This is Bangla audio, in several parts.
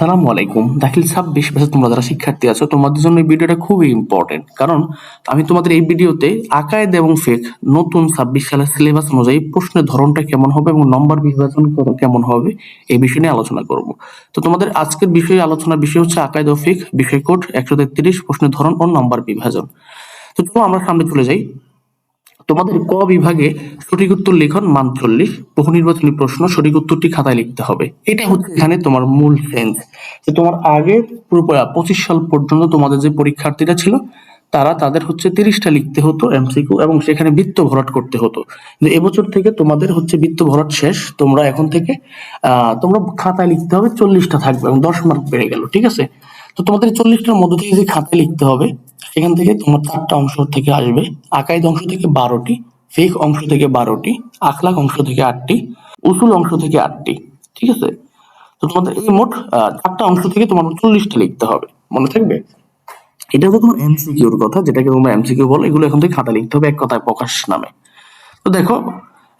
আসসালামু আলাইকুম। দাখিল ছাব্বিশ ব্যাচে তোমরা যারা শিক্ষার্থী আছো, তোমাদের জন্য এই ভিডিওটা খুবই ইম্পর্টেন্ট কারণ আমি তোমাদের এই ভিডিওতে আকায়েদ এবং ফেক নতুন ছাব্বিশ সালের সিলেবাস অনুযায়ী প্রশ্নের ধরনটা কেমন হবে এবং নম্বর বিভাজন কেমন হবে, এই বিষয় নিয়ে আলোচনা করব। তো তোমাদের আজকের বিষয়ে আলোচনার বিষয় হচ্ছে আকায়েদ ও ফেক বিষয় কোড একশো তেত্রিশ, প্রশ্নের ধরন ও নম্বর বিভাজন। তো আমরা সামনে চলে যাই। তোমাদের ক বিভাগে সঠিক উত্তর লিখন? মান চল্লিশ বহু নির্বাচনী প্রশ্ন সঠিক উত্তরটি খাতায় লিখতে হবে। এটা হচ্ছে এখানে তোমার মূল সেন্স। যে তোমার আগে পুরো পঁচিশ সাল পর্যন্ত তোমাদের যে পরীক্ষার্থীরা ছিল তারা তাদের হচ্ছে তিরিশটা লিখতে হতো এমসিকিউ এবং সেখানে বৃত্ত ভরাট করতে হতো। এবছর থেকে তোমাদের হচ্ছে বৃত্ত ভরাট শেষ। তোমরা এখন থেকে আহ তোমরা খাতায় লিখতে হবে চল্লিশটা থাকবে এবং দশ মার্ক বেড়ে গেল ঠিক আছে? তো তোমাদের চল্লিশটার মধ্য থেকে যে খাতায় লিখতে হবে সেখান থেকে তোমার চারটা অংশ থেকে আসবে। আকাইদ অংশ থেকে বারোটি, ফেক অংশ থেকে বারোটি, আখলাক অংশ থেকে আটটি, উসুল অংশ থেকে আটটি, ঠিক আছে? তো তোমাদের এই মোট চারটা অংশ থেকে তোমার চল্লিশটা লিখতে হবে। মনে থাকবে? এটা হচ্ছে তোমার এমসিকিউর কথা, যেটাকে তোমরা এমসিকিউ বলো, এগুলো এখন থেকে খাতা লিখতে হবে এক কথায় প্রকাশ নামে। তো দেখো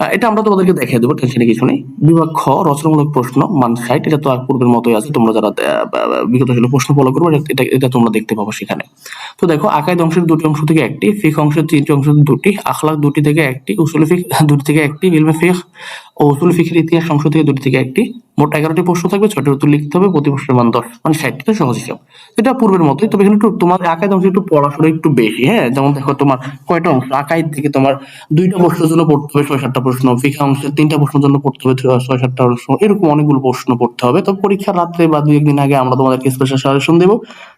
এটা আমরা তোমাদেরকে দেখিয়ে দেবো টেনশনে কিছু নেই। বিভাগ খ, রচনামূলক প্রশ্ন, মান সাইট এটা তো আর পূর্বের মতোই আছে, তোমরা যারা বিগত সালে প্রশ্ন ফলো করব, এটা- এটা তোমরা দেখতে পাবো সেখানে। তো দেখো, আকায় অংশের দুটি অংশ থেকে একটি ফিক অংশের তিনটি অংশ দুটি আখলাক দুটি থেকে একটি, উসুল ফিক দুটি থেকে একটি, ইলমে ফিক ও উসুল ফিকের ইতিহাস অংশ থেকে দুটি থেকে একটি। মোট এগারোটি প্রশ্ন থাকবে, ছয়টি উত্তর লিখতে হবে, প্রতি প্রশ্নের মান দশ। মানে ষাটটি তো সহজ হিসাব এটা পূর্বের মতোই, তবে এখানে একটু তোমার আকাইদ অংশ একটু পড়াশোনা একটু বেশি হ্যাঁ? যেমন দেখো তোমার কয়টা অংশ? আকাইদ থেকে তোমার দুইটা প্রশ্নের জন্য পড়তে হবে ছয় সাতটা প্রশ্ন ফিকা অংশের তিনটা প্রশ্নের জন্য পড়তে হবে ছয় সাতটা প্রশ্ন, এরকম অনেকগুলো প্রশ্ন পড়তে হবে। তবে পরীক্ষার রাত্রে বা দুই একদিন আগে আমরা তোমাদেরকে স্পেশাল সাজেশন দেবো,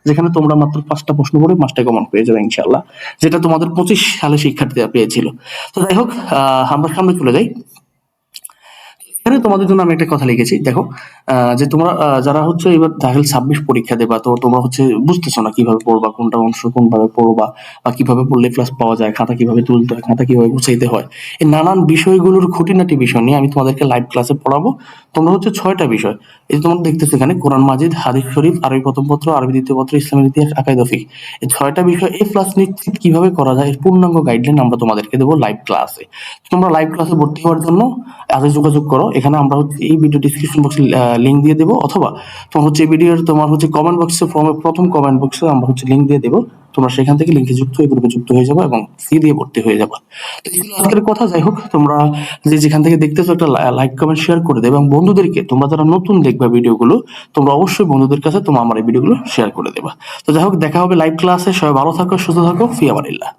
যেখানে তোমরা মাত্র পাঁচটা প্রশ্ন করে পাঁচটা কমন পেয়ে যাবে ইনশাল্লাহ যেটা তোমাদের পঁচিশ সালে শিক্ষার্থীরা পেয়েছিল। তো যাই হোক আমরা সামনে চলে যাই। এখানে তোমাদের জন্য আমি একটা কথা লিখেছি, দেখো যে তোমরা যারা হচ্ছে এবার দাখিল ছাব্বিশ পরীক্ষা দেবা, তো তোমরা হচ্ছে বুঝতেছো না কীভাবে পড়বা, কোনটা অংশ কোনভাবে পড়বা, বা কীভাবে পড়লে ক্লাস পাওয়া যায়, খাতা কীভাবে তুলতে হয়, খাতা কীভাবে গুছাইতে হয়। এই নানান বিষয়গুলোর খুঁটিনাটি বিষয় নিয়ে আমি তোমাদেরকে লাইভ ক্লাসে পড়াবো। তোমরা হচ্ছে ছয়টা বিষয়, এই যে তোমরা দেখতেছো এখানে, কোরআন মাজিদ, হাদিস শরীফ, আরবি প্রথম পত্র, আরবি দ্বিতীয় পত্র, ইসলামের ইতিহাস আকাইদফিক এই ছয়টা বিষয় এই ক্লাস নিশ্চিত কীভাবে করা যায় পূর্ণাঙ্গ গাইডলাইন আমরা তোমাদেরকে দেবো লাইভ ক্লাসে তোমরা লাইভ ক্লাসে ভর্তি হওয়ার জন্য আগে যোগাযোগ করো এখানে আমরা হচ্ছে এই ভিডিও ডিসক্রিপশন বক্সে লিঙ্ক দিয়ে দেবো, অথবা তোমার হচ্ছে এই ভিডিওর তোমার হচ্ছে কমেন্ট বক্সে প্রথম কমেন্ট বক্সে আমরা হচ্ছে লিঙ্ক দিয়ে দেবো, তোমরা সেখান থেকে লিঙ্কে যুক্ত হয়ে গ্রুপে যুক্ত হয়ে যাবে এবং ফি দিয়ে ভর্তি হয়ে যাবে। তো এই ছিল আজকের কথা, যাই হোক, তোমরা যে যেখান থেকে দেখতেছো একটা লাইক কমেন্ট শেয়ার করে দেবে এবং বন্ধুদেরকে, তোমরা যারা নতুন দেখবে ভিডিওগুলো তোমরা অবশ্যই বন্ধুদের কাছে তোমরা, আমার এই ভিডিওগুলো শেয়ার করে দেবা। তো যাই হোক, দেখা হবে লাইভ ক্লাসে সবাই ভালো থাকো, সুস্থ থাকো ফি আমারিল্লাহ